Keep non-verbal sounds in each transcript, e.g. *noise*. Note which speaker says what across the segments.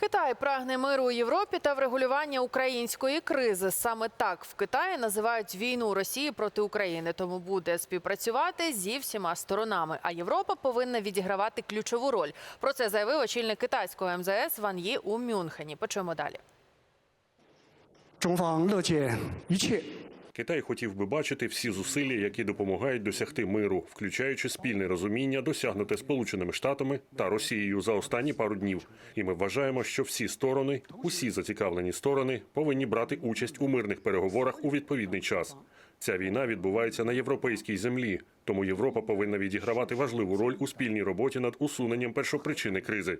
Speaker 1: Китай прагне миру у Європі та врегулювання української кризи. Саме так в Китаї називають війну Росії проти України, тому буде співпрацювати зі всіма сторонами. А Європа повинна відігравати ключову роль. Про це заявив очільник китайського МЗС Ван Ї у Мюнхені. Почуємо далі.
Speaker 2: 中方乐见一切
Speaker 3: Китай хотів би бачити всі зусилля, які допомагають досягти миру, включаючи спільне розуміння, досягнуте Сполученими Штатами та Росією за останні пару днів. І ми вважаємо, що всі сторони, усі зацікавлені сторони, повинні брати участь у мирних переговорах у відповідний час. Ця війна відбувається на європейській землі, тому Європа повинна відігравати важливу роль у спільній роботі над усуненням першопричини кризи.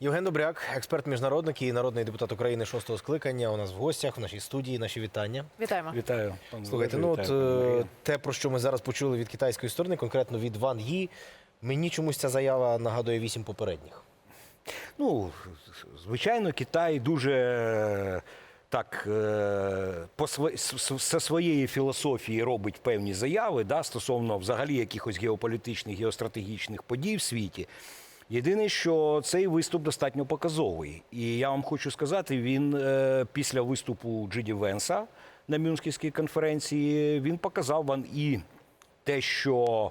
Speaker 4: Євген Добряк, експерт міжнародник і народний депутат України шостого скликання. У нас в гостях в нашій студії. Наші вітання.
Speaker 1: Вітаємо.
Speaker 5: Вітаю.
Speaker 4: Слухайте, ну от е, те, про що ми зараз почули від китайської сторони, конкретно від Ван Ї, мені чомусь ця заява нагадує вісім попередніх.
Speaker 5: Ну, звичайно, Китай дуже так е, по со своєї філософії робить певні заяви да, стосовно взагалі якихось геополітичних геостратегічних подій в світі. Єдине, що цей виступ достатньо показовий. І я вам хочу сказати, він е, після виступу Джиді Венса на Мюнхенській конференції він показав вам і те, що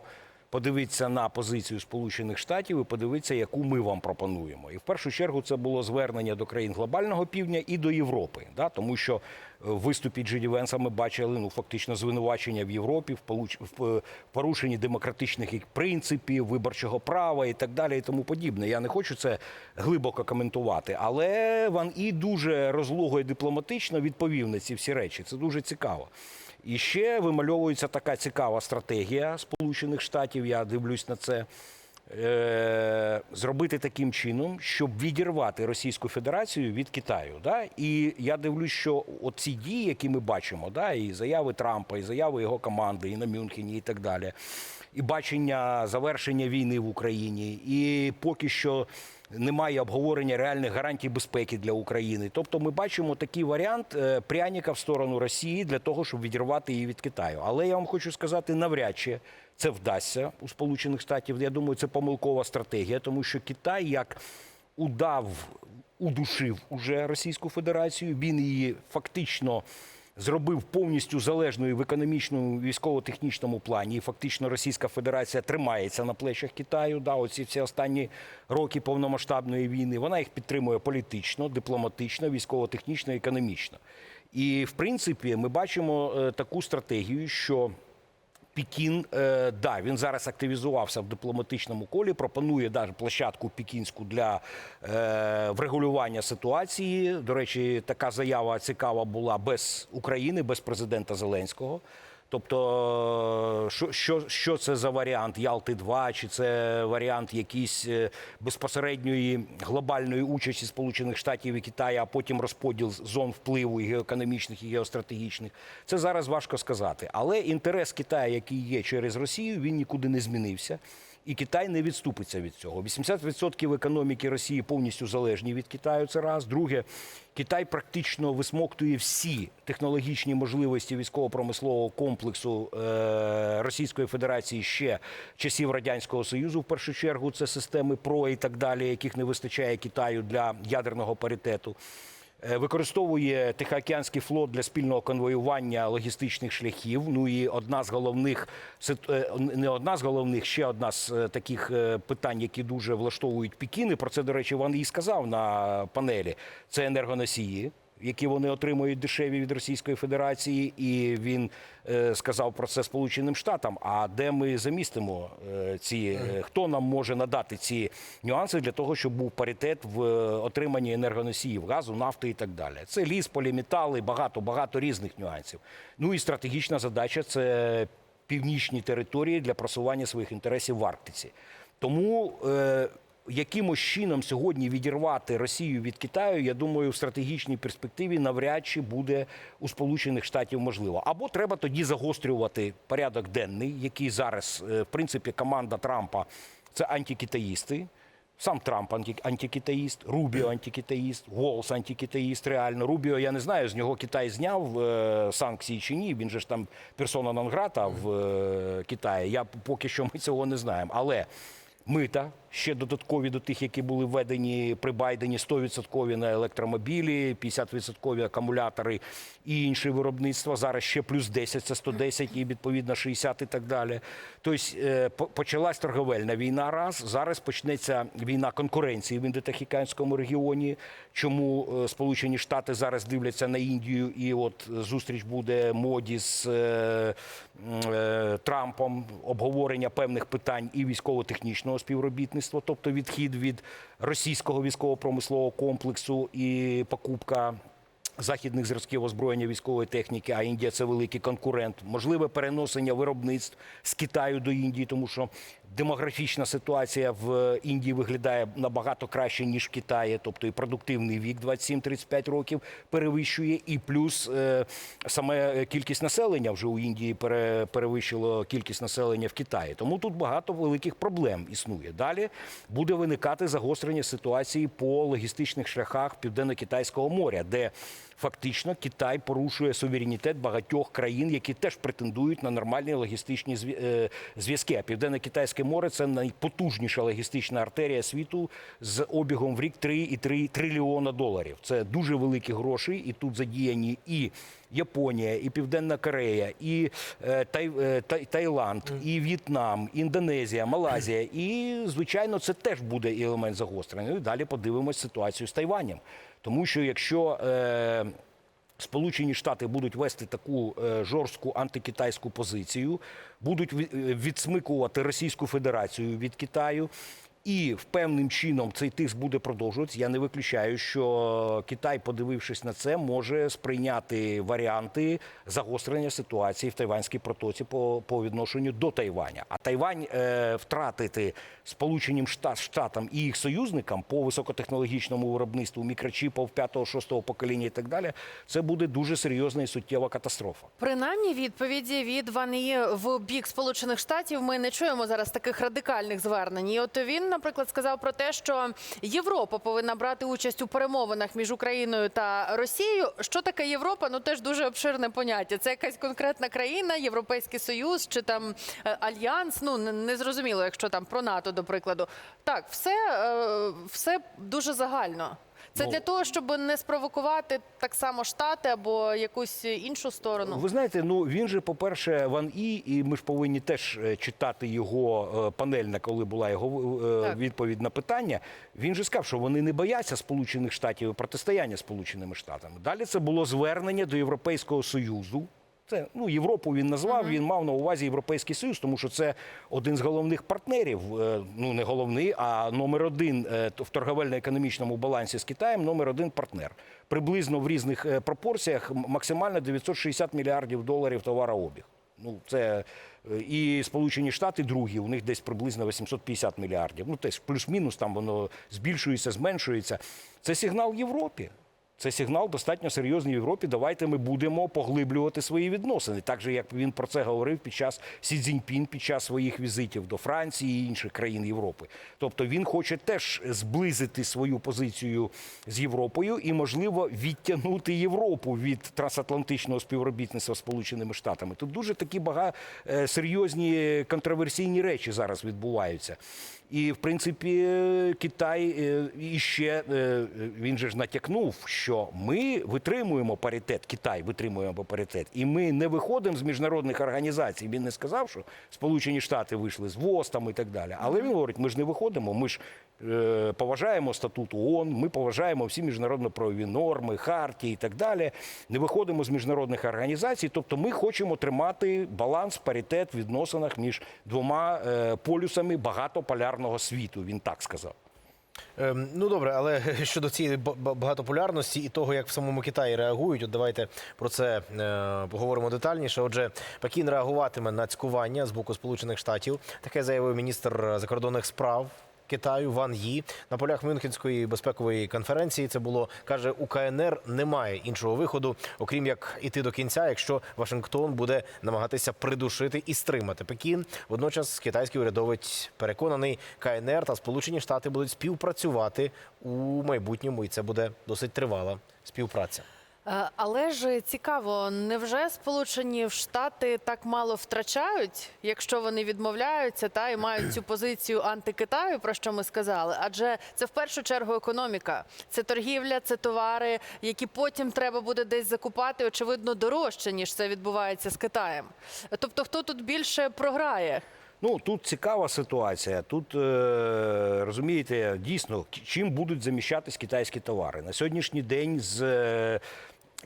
Speaker 5: подивитися на позицію Сполучених Штатів і подивитися, яку ми вам пропонуємо. І в першу чергу це було звернення до країн глобального півдня і до Європи, да? тому що е, в виступі Джиді Венса ми бачили ну фактично звинувачення в Європі в получ- в е, порушенні демократичних принципів, виборчого права і так далі, і тому подібне. Я не хочу це глибоко коментувати, але Ван І дуже розлого і дипломатично відповів на ці всі речі. Це дуже цікаво. І ще вимальовується така цікава стратегія Сполучених Штатів. Я дивлюсь на це. Е, зробити таким чином, щоб відірвати Російську Федерацію від Китаю. Да? І я дивлюсь, що оці дії, які ми бачимо, да, і заяви Трампа, і заяви його команди, і на Мюнхені, і так далі, і бачення завершення війни в Україні, і поки що немає обговорення реальних гарантій безпеки для України. Тобто, ми бачимо такий варіант е, пряника в сторону Росії для того, щоб відірвати її від Китаю. Але я вам хочу сказати, навряд чи це вдасться у Сполучених Штатів. Я думаю, це помилкова стратегія, тому що Китай як удав, удушив уже Російську Федерацію. Він її фактично зробив повністю залежною в економічному військово-технічному плані. І фактично Російська Федерація тримається на плечах Китаю. Да, оці всі останні роки повномасштабної війни. Вона їх підтримує політично, дипломатично, військово-технічно, економічно. І в принципі, ми бачимо е, таку стратегію, що Пекін, е, да, він зараз активізувався в дипломатичному колі. Пропонує навіть площадку Пікінську для е, врегулювання ситуації. До речі, така заява цікава була без України, без президента Зеленського. Тобто, що, що, що це за варіант Ялти 2 чи це варіант якийсь е, безпосередньої глобальної участі Сполучених Штатів і Китаю, а потім розподіл зон впливу і геоекономічних і геостратегічних. Це зараз важко сказати. Але інтерес Китаю, який є через Росію, він нікуди не змінився. І Китай не відступиться від цього. 80% економіки Росії повністю залежні від Китаю. Це раз. Друге, Китай практично висмоктує всі технологічні можливості військово-промислового комплексу е, Російської Федерації ще часів радянського союзу. В першу чергу це системи ПРО і так далі, яких не вистачає Китаю для ядерного паритету. Е, Використовує Тихоокеанський флот для спільного конвоювання логістичних шляхів. Ну і одна з головних е, не одна з головних, ще одна з е, таких питань, які дуже влаштовують Пікіни. Про це, до речі, Ван і сказав на панелі. Це енергоносії. Які вони отримують дешеві від Російської Федерації, і він е, сказав про це Сполученим Штатам. А де ми замістимо е, ці е, хто нам може надати ці нюанси для того, щоб був паритет в е, отриманні енергоносіїв, газу, нафти і так далі? Це ліс, поліметали, багато багато різних нюансів. Ну і стратегічна задача це північні території для просування своїх інтересів в Арктиці. Тому е, якимось чином сьогодні відірвати Росію від Китаю, я думаю, в стратегічній перспективі навряд чи буде у Сполучених Штатів можливо. Або треба тоді загострювати порядок денний, який зараз, е, в принципі, команда Трампа це антикитаїсти. Сам Трамп антикитаїст, Рубіо антикитаїст, Волс антикитаїст. Реально Рубіо, я не знаю, з нього Китай зняв е, санкції чи ні. Він же ж там персона нон-грата в е, Китаї. Я поки що ми цього не знаємо. Але мита ще додаткові до тих, які були введені при Байдені 100% на електромобілі, 50% акумулятори і інші виробництва. Зараз ще плюс 10, це 110 і відповідно 60 і так далі. Тобто е, почалась торговельна війна раз. Зараз почнеться війна конкуренції в індотехніканському регіоні. Чому е, Сполучені Штати зараз дивляться на Індію, і от зустріч буде моді з е, Трампом, обговорення певних питань і військово-технічного співробітництва, тобто відхід від російського військово-промислового комплексу і покупка західних зразків озброєння військової техніки, а Індія це великий конкурент. Можливе переносення виробництв з Китаю до Індії, тому що демографічна ситуація в Індії виглядає набагато краще ніж в Китаї, тобто і продуктивний вік 27-35 років перевищує, і плюс е, саме кількість населення вже у Індії пере, перевищило кількість населення в Китаї. Тому тут багато великих проблем існує. Далі буде виникати загострення ситуації по логістичних шляхах Південно-Китайського моря, де фактично Китай порушує суверенітет багатьох країн, які теж претендують на нормальні логістичні е, зв'язки. А Південно-Китайське море це найпотужніша логістична артерія світу з обігом в рік 3,3 трильйона доларів. Це дуже великі гроші, і тут задіяні і Японія, і Південна Корея, і е, Тай, е, Тай, Таїланд, і В'єтнам, Індонезія, Малайзія. І, звичайно, це теж буде елемент загострення. Ну, І далі подивимось ситуацію з Тайванем. Тому що якщо е, Сполучені Штати будуть вести таку е, жорстку антикитайську позицію, будуть е, відсмикувати Російську Федерацію від Китаю. І в певним чином цей тиск буде продовжуватися. Я не виключаю, що Китай, подивившись на це, може сприйняти варіанти загострення ситуації в Тайванській протоці по, по відношенню до Тайваня. А Тайвань е, втратити Сполученим Шта- Штатам і їх союзникам по високотехнологічному виробництву мікрочіпів 5-6 покоління і так далі, це буде дуже серйозна і суттєва катастрофа.
Speaker 1: Принаймні відповіді від Ван Ї в бік Сполучених Штатів ми не чуємо зараз таких радикальних звернень. І от він, наприклад, сказав про те, що Європа повинна брати участь у перемовинах між Україною та Росією. Що таке Європа? Ну теж дуже обширне поняття. Це якась конкретна країна, Європейський Союз чи там е, альянс. Ну не- зрозуміло, якщо там про НАТО, до прикладу. Так, все, е, все дуже загально. Це
Speaker 5: Ну,
Speaker 1: для того, щоб не спровокувати так само штати або якусь іншу сторону.
Speaker 5: Ви знаєте, ну він же, по-перше, Ван І, і ми ж повинні теж е, читати його е, панельна, коли була його е,
Speaker 1: Так.
Speaker 5: відповідь на питання. Він же сказав, що вони не бояться Сполучених Штатів і протистояння Сполученими Штатами. Далі це було звернення до Європейського Союзу. Це ну Європу він назвав. Він мав на увазі Європейський Союз, тому що це один з головних партнерів. е, Ну не головний, а номер один е, в торговельно-економічному балансі з Китаєм. Номер один партнер. Приблизно в різних е, пропорціях максимально 960 мільярдів доларів товарообіг. Ну це і Сполучені Штати другі. У них десь приблизно 850 мільярдів. Ну теж плюс-мінус там воно збільшується, зменшується. Це сигнал Європі. Це сигнал достатньо серйозний Європі. Давайте ми будемо поглиблювати свої відносини. Так же, як він про це говорив під час Сі Цзіньпін, під час своїх візитів до Франції і інших країн Європи. Тобто він хоче теж зблизити свою позицію з Європою і, можливо, відтягнути Європу від трансатлантичного співробітництва з Сполученими Штатами. Тут дуже такі бага е, серйозні контроверсійні речі зараз відбуваються. І, в принципі, Китай е, і ще е, він же ж натякнув, що ми витримуємо паритет, Китай витримуємо паритет, і ми не виходимо з міжнародних організацій. Він не сказав, що Сполучені Штати вийшли з ВОЗ там і так далі. Але він говорить, ми ж не виходимо, ми ж е, поважаємо статут ООН, ми поважаємо всі міжнародно-правові норми, хартії і так далі. Не виходимо з міжнародних організацій. Тобто ми хочемо тримати баланс, паритет в відносинах між двома полюсами багатополярного світу. Він так сказав.
Speaker 4: Ем, ну добре, але *laughs* щодо цієї ба- ба- багатополярності і того, як в самому Китаї реагують, от давайте про це е, поговоримо детальніше. Отже, Пекін реагуватиме на цькування з боку Сполучених Штатів. Таке заявив міністр закордонних справ. Китаю Ван Ї на полях Мюнхенської безпекової конференції це було каже у КНР немає іншого виходу, окрім як іти до кінця, якщо Вашингтон буде намагатися придушити і стримати Пекін. Водночас китайський урядовець переконаний, КНР та Сполучені Штати будуть співпрацювати у майбутньому, і це буде досить тривала співпраця.
Speaker 1: Е, Але ж цікаво, невже Сполучені Штати так мало втрачають, якщо вони відмовляються та і мають цю позицію антикитаю, про що ми сказали? Адже це в першу чергу економіка, це торгівля, це товари, які потім треба буде десь закупати, очевидно, дорожче ніж це відбувається з Китаєм. Тобто, хто тут більше програє?
Speaker 5: Ну тут цікава ситуація. Тут е, розумієте, дійсно, чим будуть заміщатись китайські товари на сьогоднішній день з.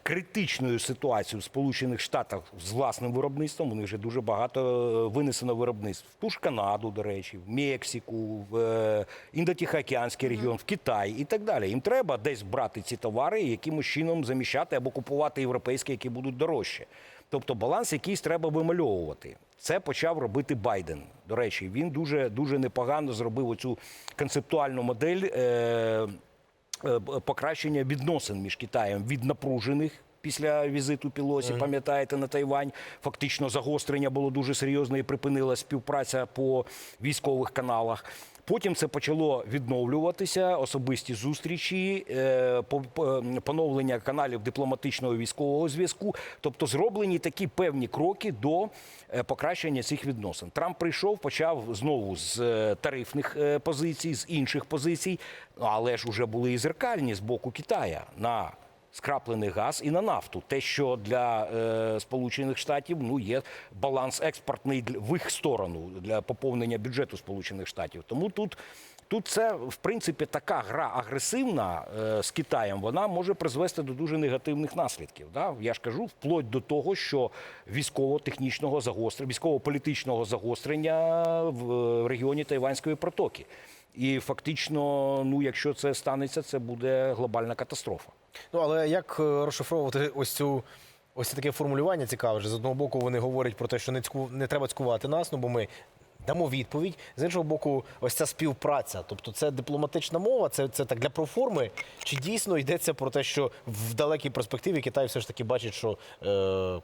Speaker 5: Критичною ситуацією в Сполучених Штатах з власним виробництвом. У них вже дуже багато е, винесено виробництв. В ту ж Канаду, до речі, в Мексику, в е, Індотихоокеанський регіон, в Китай і так далі. Їм треба десь брати ці товари якимось чином заміщати або купувати європейські, які будуть дорожче. Тобто баланс якийсь треба вимальовувати. Це почав робити Байден. До речі, він дуже дуже непогано зробив оцю концептуальну модель е, покращення відносин між Китаєм від напружених. Після візиту Пілосі, пам'ятаєте, на Тайвань фактично загострення було дуже серйозне і припинила співпраця по військових каналах. Потім це почало відновлюватися, особисті зустрічі, е, по- по- поновлення каналів дипломатичного військового зв'язку. Тобто зроблені такі певні кроки до е, покращення цих відносин. Трамп прийшов, почав знову з е, тарифних позицій, з інших позицій, але ж уже були і зеркальні з боку Китая на скраплений газ і на нафту. Те, що для е, Сполучених Штатів ну є баланс експортний в їх сторону для поповнення бюджету Сполучених Штатів. Тому тут. Тут це в принципі така гра агресивна е, з Китаєм. Вона може призвести до дуже негативних наслідків. Да? Я ж кажу, вплоть до того, що військово-технічного загострення, військово-політичного загострення в е, регіоні Тайванської протоки. І фактично, ну якщо це станеться, це буде глобальна катастрофа.
Speaker 4: Ну але як е, розшифровувати ось цю ось таке формулювання цікаве? З одного боку вони говорять про те, що не цьку не треба цькувати нас, ну бо ми. Дамо відповідь з іншого боку, ось ця співпраця. Тобто, це дипломатична мова, це, це так для проформи. Чи дійсно йдеться про те, що в далекій перспективі Китай все ж таки бачить, що, е,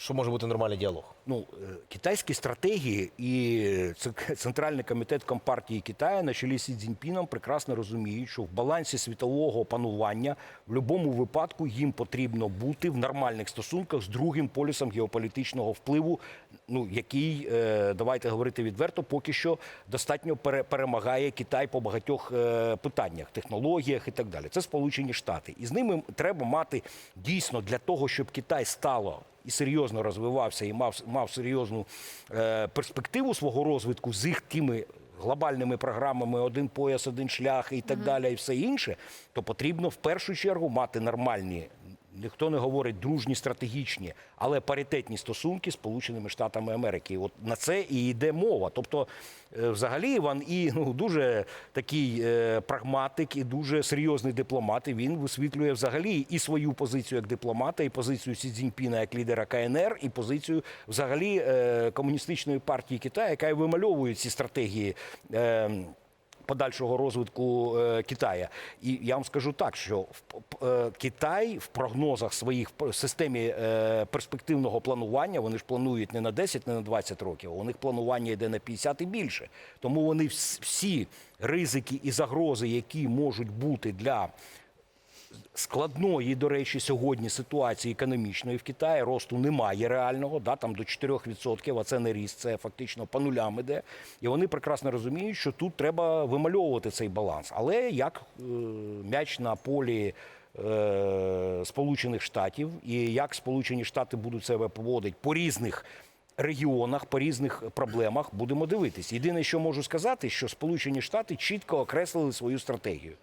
Speaker 4: що може бути нормальний діалог?
Speaker 5: Ну, е, китайські стратегії і *laughs* Центральний комітет Компартії Китаю на чолі Сі Цзіньпіном прекрасно розуміють, що в балансі світового панування в будь-якому випадку їм потрібно бути в нормальних стосунках з другим полюсом геополітичного впливу, ну який, е, давайте говорити відверто, поки що достатньо пере- перемагає Китай по багатьох е, питаннях, технологіях і так далі. Це Сполучені Штати, і з ними треба мати дійсно для того, щоб Китай стало і серйозно розвивався, і мав, мав серйозну е, перспективу свого розвитку з їх тими глобальними програмами один пояс, один шлях і так далі, і все інше, то потрібно в першу чергу мати нормальні. Ніхто не говорить дружні, стратегічні, але паритетні стосунки з Сполученими Штатами Америки. От на це і йде мова. Тобто, е, взагалі, Іван і ну дуже такий е, прагматик і дуже серйозний дипломат. І він висвітлює взагалі і свою позицію як дипломата, і позицію Сі Цзіньпіна як лідера КНР, і позицію взагалі е, комуністичної партії Китаю, яка вимальовує ці стратегії. Подальшого розвитку е, Китая. І я вам скажу так, що в, е, Китай в прогнозах своїх в системі е, перспективного планування вони ж планують не на 10, не на 20 років. У них планування йде на 50 і більше. Тому вони всі ризики і загрози, які можуть бути для складної, до речі, сьогодні ситуації економічної в Китаї росту немає реального, да, там до 4%, а це не ріст, це фактично по нулям іде. І вони прекрасно розуміють, що тут треба вимальовувати цей баланс. Але як е, м'яч на полі е, Сполучених Штатів і як Сполучені Штати будуть себе поводити по різних. Регіонах по різних проблемах будемо дивитись. Єдине, що можу сказати, що Сполучені Штати чітко окреслили свою стратегію.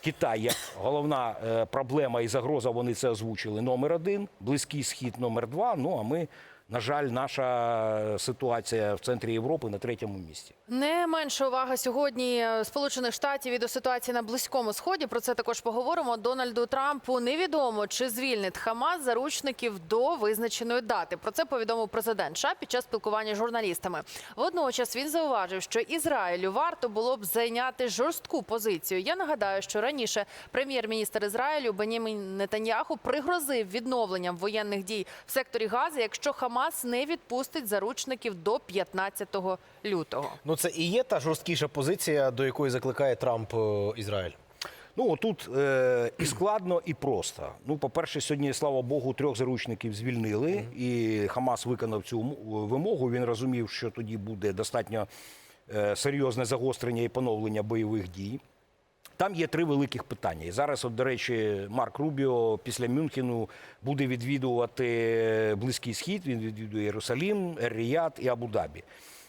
Speaker 5: Китай як головна е, проблема і загроза, вони це озвучили номер один, близький схід номер два. Ну а ми, на жаль, наша ситуація в центрі Європи на третьому місці.
Speaker 1: Не менша увага сьогодні е, Сполучених Штатів і до ситуації на близькому сході. Про це також поговоримо. Дональду Трампу невідомо чи звільнить Хамас заручників до визначеної дати. Про це повідомив президент США під час спілкування з журналістами. Водночас він зауважив, що Ізраїлю варто було б зайняти жорстку позицію. Я нагадаю, що раніше прем'єр-міністр Ізраїлю Бенямін Нетаньяху пригрозив відновленням воєнних дій в секторі Гази, якщо Хамас не відпустить заручників до 15 лютого.
Speaker 4: Це і є та жорсткіша позиція, до якої закликає Трамп е, Ізраїль.
Speaker 5: Ну отут е, і складно, і просто. Ну, по-перше, сьогодні, слава Богу, трьох заручників звільнили, і Хамас виконав цю вимогу. Він розумів, що тоді буде достатньо е, серйозне загострення і поновлення бойових дій. Там є три великих питання. І зараз, от, до речі, Марк Рубіо після Мюнхену буде відвідувати Близький Схід, він відвідує Єрусалім, Ер-Ріяд і Абу-Дабі.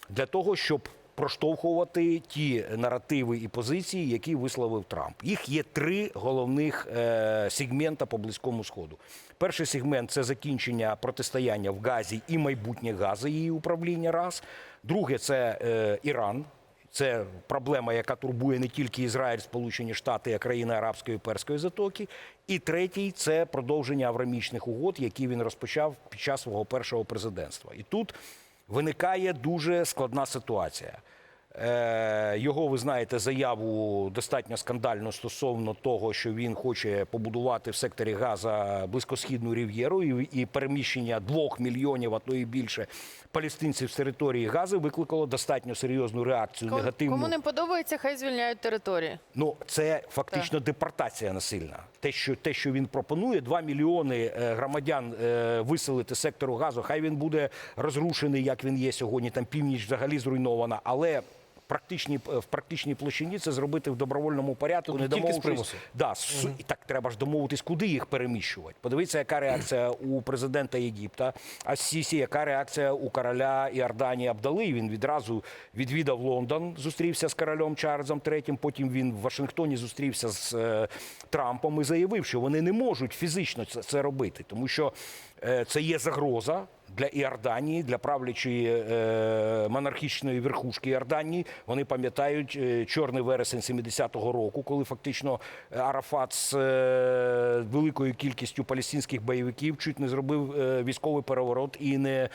Speaker 5: Для того, щоб проштовхувати ті наративи і позиції, які висловив Трамп. Їх є три головних е, сегмента по Близькому Сходу. Перший сегмент це закінчення протистояння в Газі і майбутнє Гази, її управління раз. Друге це е, Іран. Це проблема, яка турбує не тільки Ізраїль, Сполучені Штати, а країни Арабської Перської затоки. І третій це продовження аврамічних угод, які він розпочав під час свого першого президентства. І тут виникає дуже складна ситуація. Е, Його, ви знаєте, заяву достатньо скандально стосовно того, що він хоче побудувати в секторі Газа близькосхідну рів'єру і, переміщення двох мільйонів, а то і більше палестинців з території Гази викликало достатньо серйозну реакцію
Speaker 1: Кому-
Speaker 5: негативну.
Speaker 1: Кому не подобається, хай звільняють території.
Speaker 5: Ну, це фактично депортація насильна. Те, що те, що він пропонує, 2 мільйони е, громадян е, виселити сектору газу. Хай він буде розрушений, як він є сьогодні. Там північ взагалі зруйнована, але. Практичні в практичній площині це зробити в добровольному порядку,
Speaker 4: Тобто
Speaker 5: не
Speaker 4: тільки з
Speaker 5: домовившись.
Speaker 4: примусу.
Speaker 5: Да, с- і так треба ж домовитись, куди їх переміщувати. Подивіться, яка реакція у президента Єгипта, а Сісі, яка реакція у короля Іорданії Абдали. Він відразу відвідав Лондон, зустрівся з королем Чарльзом III, Потім він в Вашингтоні зустрівся з е, Трампом і заявив, що вони не можуть фізично це, це робити, тому що е, це є загроза. Для Іорданії, для правлячої е, монархічної верхушки Іорданії, вони пам'ятають е, чорний вересень 70-го року, коли фактично е, Арафат з великою кількістю палестинських бойовиків чуть не зробив військовий переворот і не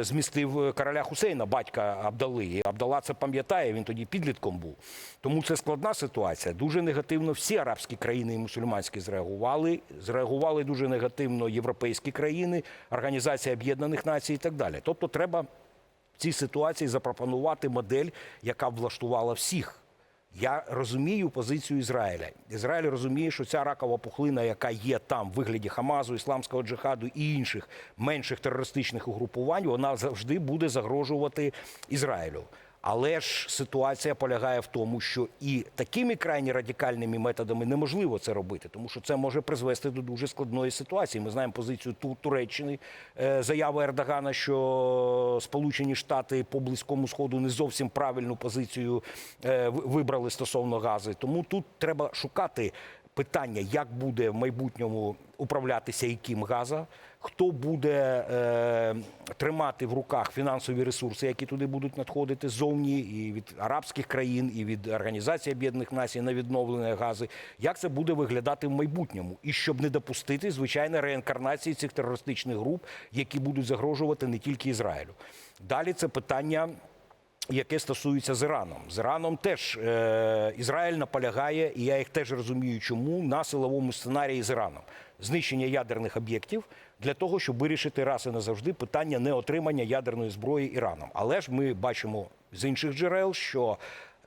Speaker 5: змістив короля Хусейна, батька Абдали. І Абдала це пам'ятає, він тоді підлітком був. Тому це складна ситуація. Дуже негативно всі арабські країни і мусульманські зреагували. Зреагували дуже негативно європейські країни, Організація Об'єднаних Націй і так далі. Тобто треба в цій ситуації запропонувати модель, яка влаштувала всіх. Я розумію позицію Ізраїля. Ізраїль розуміє, що ця ракова пухлина, яка є там в вигляді Хамазу, ісламського джихаду і інших менших терористичних угрупувань, вона завжди буде загрожувати Ізраїлю. Але ж ситуація полягає в тому, що і такими крайні радикальними методами неможливо це робити, тому що це може призвести до дуже складної ситуації. Ми знаємо позицію Ту- Туреччини, е, заява Ердогана, що Сполучені Штати по близькому сходу не зовсім правильну позицію е, вибрали стосовно гази. Тому тут треба шукати питання, як буде в майбутньому управлятися яким газа, хто буде е, тримати в руках фінансові ресурси, які туди будуть надходити ззовні, і від арабських країн, і від Організації Об'єднаних Націй на відновлення гази. Як це буде виглядати в майбутньому? І щоб не допустити звичайно реінкарнації цих терористичних груп, які будуть загрожувати не тільки Ізраїлю. Далі це питання яке стосується з Іраном. З Іраном теж е, Ізраїль наполягає, і я їх теж розумію, чому на силовому сценарії з Іраном. Знищення ядерних об'єктів для того, щоб вирішити раз і назавжди питання неотримання ядерної зброї Іраном. Але ж ми бачимо з інших джерел, що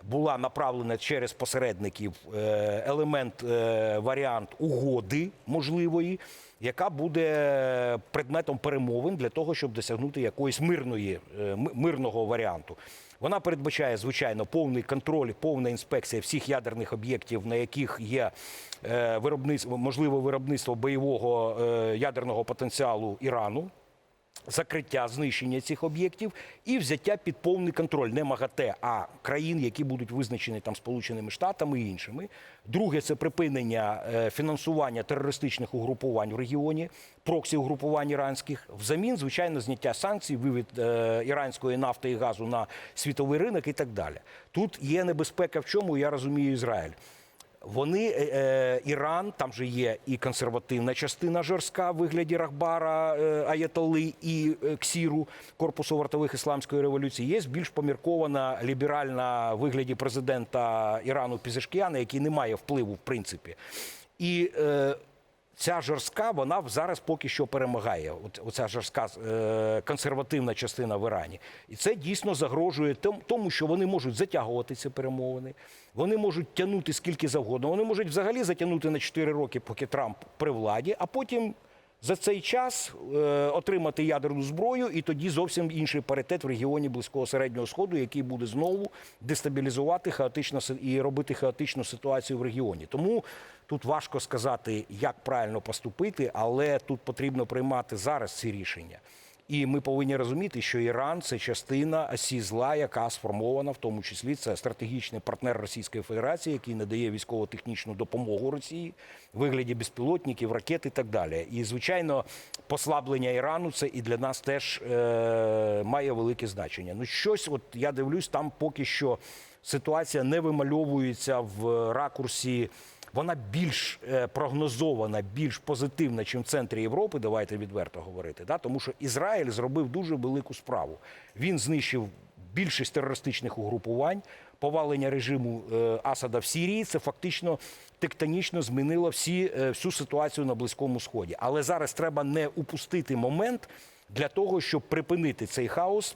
Speaker 5: була направлена через посередників е, елемент, е, варіант угоди можливої, яка буде предметом перемовин для того, щоб досягнути якоїсь мирної, е, мирного варіанту. Вона передбачає, звичайно, повний контроль, повна інспекція всіх ядерних об'єктів, на яких є е, виробництво, можливе виробництво бойового е, ядерного потенціалу Ірану закриття, знищення цих об'єктів і взяття під повний контроль не МАГАТЕ, а країн, які будуть визначені там Сполученими Штатами і іншими. Друге це припинення е, фінансування терористичних угрупувань в регіоні, проксі угрупувань іранських. Взамін, звичайно, зняття санкцій, вивід е, іранської нафти і газу на світовий ринок і так далі. Тут є небезпека в чому, я розумію Ізраїль. Вони е, е, Іран, там же є і консервативна частина жорстка в вигляді Рахбара, е, Аятоли і Ксіру корпусу вартових ісламської революції. Є більш поміркована ліберальна вигляді президента Ірану Пізешкіяна, який не має впливу в принципі. І е, Ця жорстка, вона зараз поки що перемагає. Оця жорстка е, консервативна частина в Ірані. І це дійсно загрожує тому, що вони можуть затягувати ці перемовини, вони можуть тягнути скільки завгодно. Вони можуть взагалі затягнути на 4 роки, поки Трамп при владі, а потім за цей час е, отримати ядерну зброю, і тоді зовсім інший паритет в регіоні Близького Середнього Сходу, який буде знову дестабілізувати хаотично і робити хаотичну ситуацію в регіоні. Тому тут важко сказати, як правильно поступити, але тут потрібно приймати зараз ці рішення. І ми повинні розуміти, що Іран це частина осі зла, яка сформована, в тому числі це стратегічний партнер Російської Федерації, який надає військово-технічну допомогу Росії в вигляді безпілотників, ракет і так далі. І звичайно, послаблення Ірану це і для нас теж е, має велике значення. Ну, щось, от я дивлюсь, там поки що ситуація не вимальовується в ракурсі. Вона більш е, прогнозована, більш позитивна, ніж в центрі Європи. Давайте відверто говорити. Да? Тому що Ізраїль зробив дуже велику справу. Він знищив більшість терористичних угрупувань. Повалення режиму е, Асада в Сірії це фактично тектонічно змінило всі, е, всю ситуацію на Близькому Сході. Але зараз треба не упустити момент для того, щоб припинити цей хаос,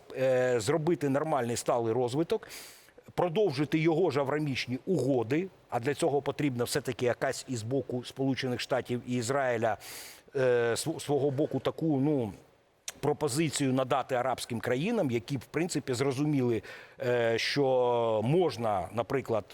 Speaker 5: зробити нормальний сталий розвиток продовжити його ж аврамічні угоди. А для цього потрібна все-таки якась із боку Сполучених Штатів і Ізраїля е, свого боку таку ну. Пропозицію надати арабським країнам, які в принципі зрозуміли, е, що можна, наприклад,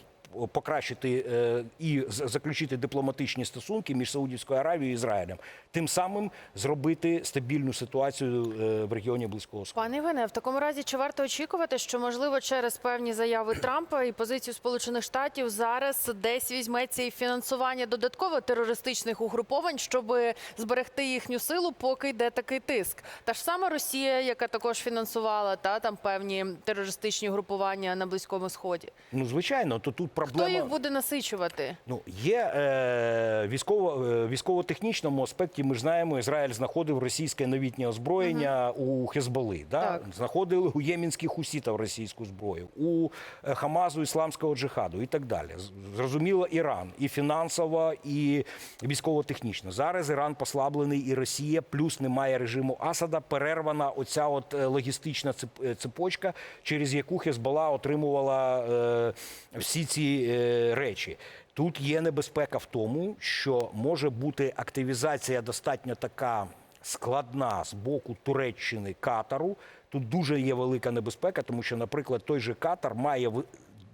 Speaker 5: покращити е, і заключити дипломатичні стосунки між Саудівською Аравією і Ізраїлем, тим самим зробити стабільну ситуацію е, в регіоні Близького Сходу.
Speaker 1: Пане Євгене, в такому разі чи варто очікувати, що можливо через певні заяви Трампа і позицію Сполучених Штатів зараз десь візьметься і фінансування додатково терористичних угруповань, щоб зберегти їхню силу, поки йде такий тиск? Та ж сама Росія, яка також фінансувала та там певні терористичні групування на близькому сході.
Speaker 5: Ну звичайно, то тут
Speaker 1: Хто їх буде насичувати?
Speaker 5: Ну, є е, військово, е, військово-технічному аспекті. Ми ж знаємо, Ізраїль знаходив російське новітнє озброєння у Хезболи, да?
Speaker 1: Так.
Speaker 5: знаходили у ємінських хусітів російську зброю, у е, Хамазу ісламського джихаду і так далі. Зрозуміло, Іран і фінансово, і військово-технічно. Зараз Іран послаблений, і Росія, плюс немає режиму Асада. Перервана оця от е, логістична цепочка, через яку Хезбола отримувала е, всі ці е, речі. Тут є небезпека в тому, що може бути активізація достатньо така складна з боку Туреччини Катару. Тут дуже є велика небезпека, тому що, наприклад, той же Катар має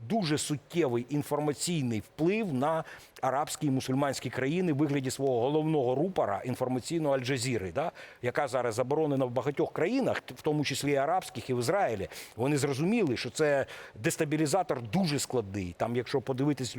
Speaker 5: дуже суттєвий інформаційний вплив на арабські і мусульманські країни в вигляді свого головного рупора інформаційного Аль-Джазіри, да, яка зараз заборонена в багатьох країнах, в тому числі і арабських і в Ізраїлі. Вони зрозуміли, що це дестабілізатор дуже складний. Там, якщо подивитись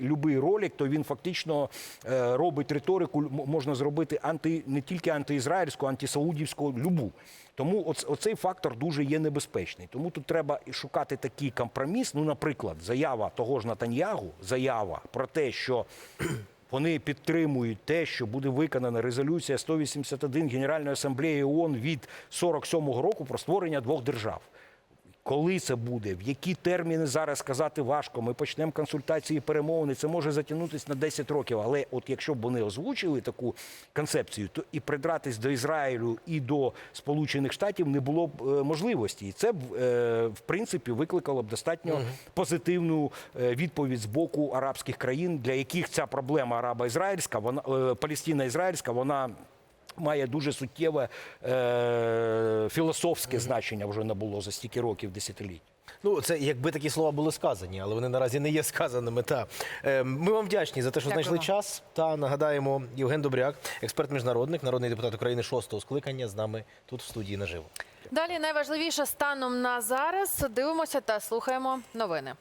Speaker 5: любий ролик, то він фактично е, робить риторику, можна зробити анти не тільки антиізраїльську, антисаудівську, любу. Тому оц, оцей фактор дуже є небезпечний. Тому тут треба шукати такий компроміс. Ну, наприклад, заява того ж Натаньягу, заява про те, що *clears throat* вони підтримують те, що буде виконана резолюція 181 Генеральної асамблеї ООН від 47-го року про створення двох держав. Коли це буде, в які терміни зараз сказати важко. Ми почнемо консультації перемовини. Це може затягнутися на 10 років. Але от якщо б вони озвучили таку концепцію, то і придратись до Ізраїлю і до Сполучених Штатів не було б е, можливості. І це б е, в принципі викликало б достатньо позитивну е, відповідь з боку арабських країн, для яких ця проблема араба-ізраїльська, вона е, Палестина-ізраїльська, вона. Має дуже суттєве е, філософське значення вже не було за стільки років, десятиліть.
Speaker 4: Ну, це якби такі слова були сказані, але вони наразі не є сказаними. Та Е, ми вам вдячні за те, що
Speaker 1: Дякуємо.
Speaker 4: знайшли час. Та нагадаємо, Євген Добряк, експерт міжнародник, народний депутат України шостого скликання, з нами тут в студії наживо.
Speaker 1: Далі найважливіше станом на зараз. Дивимося та слухаємо новини.